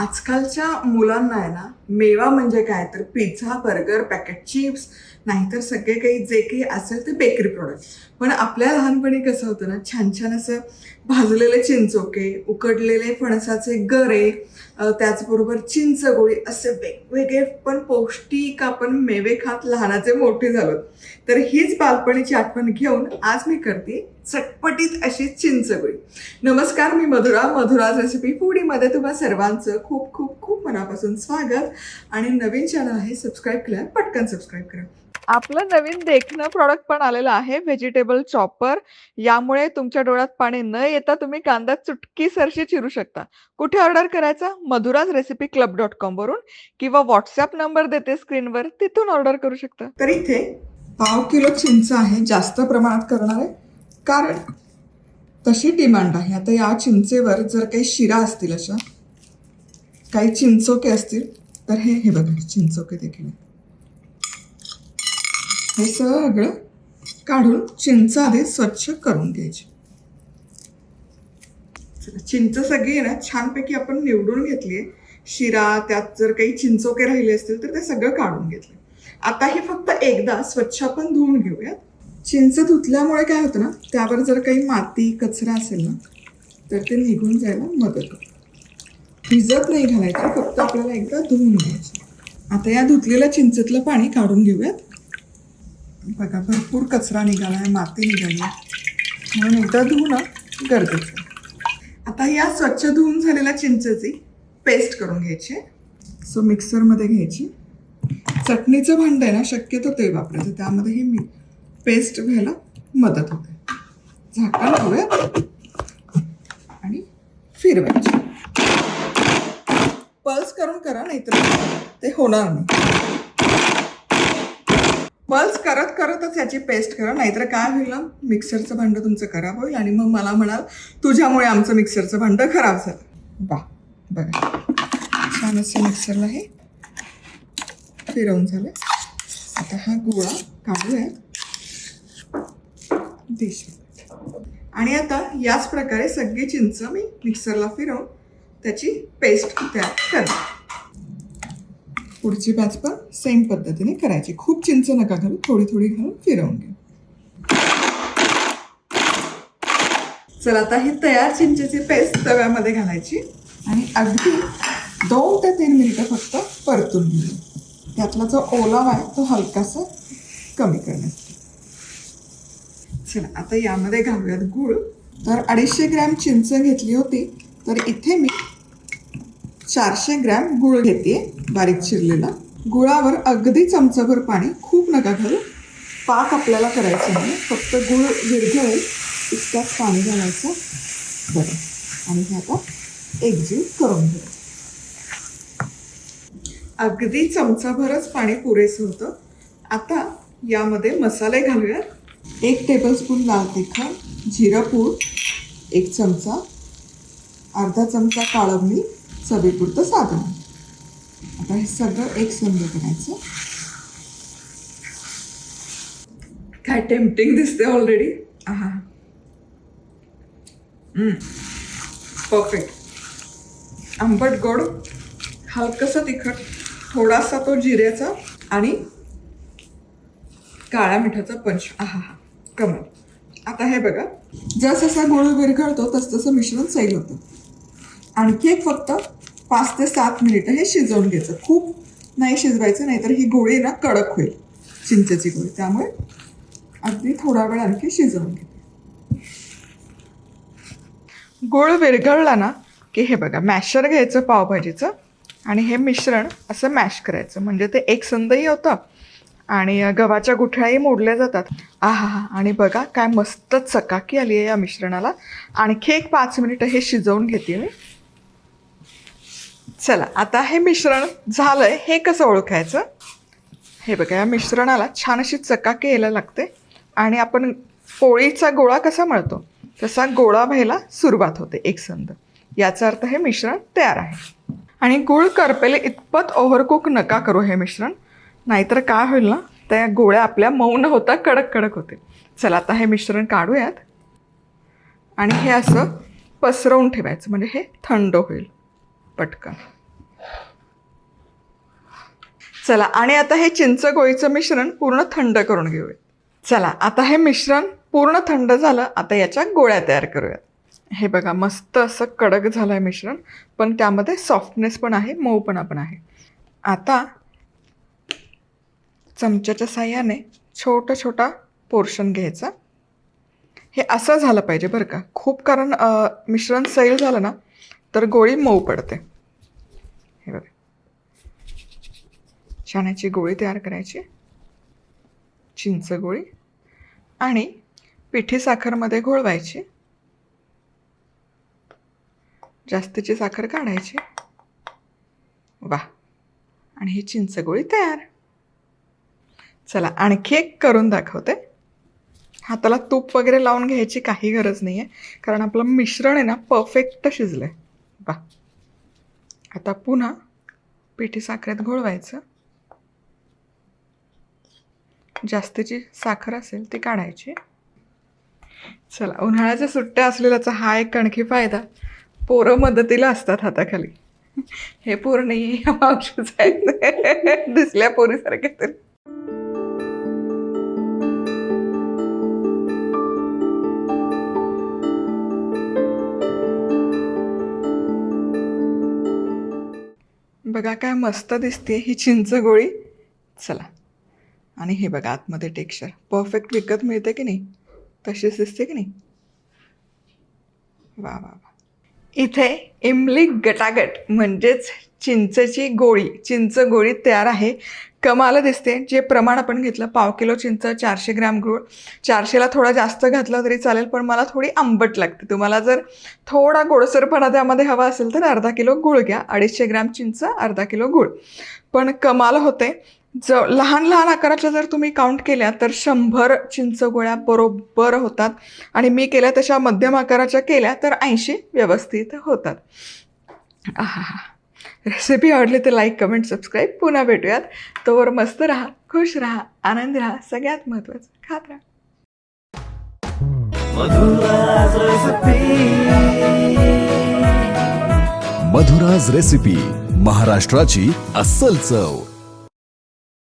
आजकालच्या मुलांना आहे ना मेवा म्हणजे काय? तर पिझ्झा बर्गर पॅकेट चिप्स नाहीतर सगळे काही जे काही असेल ते बेकरी प्रोडक्ट पण आपल्या लहानपणी कसं होतं ना छान छान असं भाजलेले चिंचोके उकडलेले फणसाचे गरे त्याचबरोबर चिंचगोळी असे वेगवेगळे पण पौष्टिक आपण मेवे खात लहानाचे मोठे झालो. तर हीच बालपणीची आठवण घेऊन आज मी करते चटपटीत अशी चिंचगोळी नमस्कार मी मधुरा. मधुराज रेसिपी फूडीमध्ये तुम्हा सर्वांचं खूप खूप खूप मनापासून स्वागत. आणि नवीन चॅनल आहे सबस्क्राईब केलं पटकन सबस्क्राईब करा. आपलं नवीन देखणं प्रॉडक्ट पण आलेलं आहे व्हेजिटेबल चॉपर यामुळे तुमच्या डोळ्यात पाणी न येता तुम्ही कांदा चुटकी सरशी चिरू शकता. कुठे ऑर्डर करायचा? Madhuraj recipe club dot com वरून किंवा व्हॉट्सअप नंबर देते स्क्रीनवर तिथून ऑर्डर करू शकता. तर इथे पाव किलो चिंच आहे जास्त प्रमाणात करणार आहे. कारण तशी डिमांड आहे. आता या चिंचेवर जर काही शिरा असतील अशा काही चिंचोके असतील तर हे हे बघा चिंचोके देखील हे सगळं काढून चिंच आधी स्वच्छ करून घ्यायची. चिंच सगळी आहे ना छानपैकी आपण निवडून घेतली आहे. शिरा त्यात जर काही चिंचोके राहिले असतील तर ते सगळं काढून घेतलं आता हे फक्त एकदा स्वच्छ आपण धुवून घेऊयात. चिंच धुतल्यामुळे काय होतं ना त्यावर जर काही माती कचरा असेल ना तर ते निघून जायला मदत होते. भिजत नाही घालायचं फक्त आपल्याला एकदा धुवून घ्यायचं. आता या धुतलेल्या चिंचेतलं पाणी काढून घेऊयात. बघा भरपूर कचरा निघाला आहे माती निघाली. आहे म्हणून एकदा धुवणं गरजेचं आहे. आता या स्वच्छ धुवून झालेल्या चिंचेची पेस्ट करून घ्यायची. सो मिक्सरमध्ये घ्यायची. चटणीचं भांडं आहे ना शक्यतो ते वापरायचं. त्यामध्ये ही मी पेस्ट व्हायला मदत होते. झाकण ठेवूयात. आणि फिरवायची. पल्स करून करा नाहीतर ते होणार नाही. पल्स करत करतच याची पेस्ट करा नाहीतर काय होईल ना मिक्सरचं भांडं तुमचं खराब होईल आणि मग मला म्हणाल तुझ्यामुळे आमचं मिक्सरचं भांडं खराब झालं. वा बघा छान असं मिक्सरला हे फिरवून झालं. आता हा गोळा काढूयात डिश आणि आता याच प्रकारे सगळी चिंच मी मिक्सरला फिरवून त्याची पेस्ट तयार करते पुढची बॅच पण सेम पद्धतीने करायची. खूप चिंच नका घालू थोडी थोडी घालून फिरवून घ्या. चला आता ही तयार चिंचेची पेस्ट तव्यामध्ये घालायची. आणि अगदी दोन ते तीन मिनिटं फक्त परतून घेऊ त्यातला जो ओलावा आहे तो हलकासा कमी करण्यासाठी. चला आता यामध्ये घालूयात गूळ. तर अडीचशे ग्रॅम चिंच घेतली होती तर इथे मी चारशे ग्रॅम गुळ घेते बारीक चिरलेला. गुळावर अगदी चमचाभर पाणी खूप नका घालू. पाक आपल्याला करायचं नाही फक्त गुळ विरघळेल इतक्यात पाणी घालायचं. बरं. आणि हे आता एकजीव करून घ्यायचं अगदी चमचाभरच पाणी पुरेसं होतं. आता यामध्ये मसाले घालूयात. एक टेबलस्पून लाल तिखट जिरं पूड एक चमचा अर्धा चमचा काळं मीठ चवीपुरतं साधं मीठ आता हे सगळं एक संग करायचं. काय टेम्पटिंग दिसते ऑलरेडी आहा. परफेक्ट आंबट गोड हलकंसं तिखट थोडासा तो जिऱ्याचा आणि काळ्या मिठाचा पंच आहा. हा कमाल आता हे बघा. जसं गुळ विरघळतो तस तसं मिश्रण सैल होतं. आणखी एक फक्त पाच ते सात मिनिटं हे शिजवून घ्यायचं. खूप नाही शिजवायचं नाहीतर ही गोळी ना कडक होईल चिंचेची गोळी. त्यामुळे अगदी थोडा वेळ आणखी शिजवून घे. गुळ विरघळला ना की हे बघा मॅशर घ्यायचं पावभाजीचं आणि हे मिश्रण असं मॅश करायचं. म्हणजे ते एक संदही होतं आणि गव्हाच्या गुठळ्याही मोडल्या जातात. आहा आणि बघा काय मस्तच चकाकी आली आहे या मिश्रणाला. आणखी एक पाच मिनिटं हे शिजवून घेते मी. चला आता हे मिश्रण झालंय हे कसं ओळखायचं? हे बघा या मिश्रणाला छान अशी चकाकी यायला लागते आणि आपण पोळीचा गोळा कसा मळतो तसा गोळा व्हायला सुरुवात होते एकसंध याचा अर्थ हे मिश्रण तयार आहे. आणि गुळ करपेले इतपत ओव्हरकुक नका करू हे मिश्रण नाहीतर काय होईल ना त्या गोळ्या आपल्या मौन होता कडक कडक होते. चला आता हे मिश्रण काढूयात. आणि हे असं पसरवून ठेवायचं म्हणजे हे थंड होईल. पटकन. चला आणि आता हे चिंच गोळीचं मिश्रण पूर्ण थंड करून घेऊया चला आता हे मिश्रण पूर्ण थंड झालं आता याच्या गोळ्या तयार करूयात. हे बघा मस्त असं कडक झालं आहे मिश्रण पण त्यामध्ये सॉफ्टनेस पण आहे मऊपणा पण आहे. आता चमच्याच्या साह्याने छोटा छोटा पोर्शन घ्यायचा. हे असं झालं पाहिजे बरं का. खूप कारण मिश्रण सैल झालं ना तर गोळी मऊ पडते हे बघा चण्याची गोळी तयार करायची चिंच गोळी आणि पिठी साखरमध्ये घोळवायची. जास्तीची साखर काढायची. वा! आणि ही चिंच गोळी तयार. चला आणखी एक करून दाखवते. हाताला तूप वगैरे लावून घ्यायची काही गरज नाही आहे कारण आपलं मिश्रण आहे ना परफेक्ट शिजलं आहे वा! आता पुन्हा पिठी साखरेत घोळवायचं. जास्तीची साखर असेल ती काढायची. चला उन्हाळ्याच्या सुट्ट्या असलेल्याचा हा एक आणखी फायदा पोरं मदतीला असतात हाताखाली. हे पोर नाही ह्या मावशीच आहेत. दिसल्या पोरीसारख्या तरी. बघा काय मस्त दिसते ही चिंच गोळी. चला. आणि हे बघा आतमध्ये टेक्स्चर परफेक्ट विकत मिळते की नाही? तशीच दिसते की नाही? वा वा वा. इथे इमली गटागट म्हणजेच चिंचची गोळी. चिंच गोळी तयार आहे. कमाल दिसते. जे प्रमाण आपण घेतलं पाव किलो चिंच चारशे ग्रॅम गूळ. चारशेला थोडा जास्त घातला तरी चालेल पण मला थोडी आंबट लागते. तुम्हाला जर थोडा गोडसरपणा त्यामध्ये हवा असेल तर अर्धा किलो गूळ घ्या. अडीचशे ग्रॅम चिंच अर्धा किलो गूळ. पण कमाल होते. ज लहान लहान आकाराच्या जर तुम्ही काउंट केल्या तर शंभर चिंच गोळ्या बरोबर होतात. आणि मी केल्या तशा मध्यम आकाराच्या केल्या तर ऐंशी व्यवस्थित होतात. आहा रेसिपी आवडली तर लाईक कमेंट सबस्क्राईब पुन्हा भेटूयात. तोवर मस्त राहा खुश राहा आनंदी राहा. सगळ्यात महत्त्वाचं खात राहा. मधुराज रेसिपी महाराष्ट्राची अस्सल चव.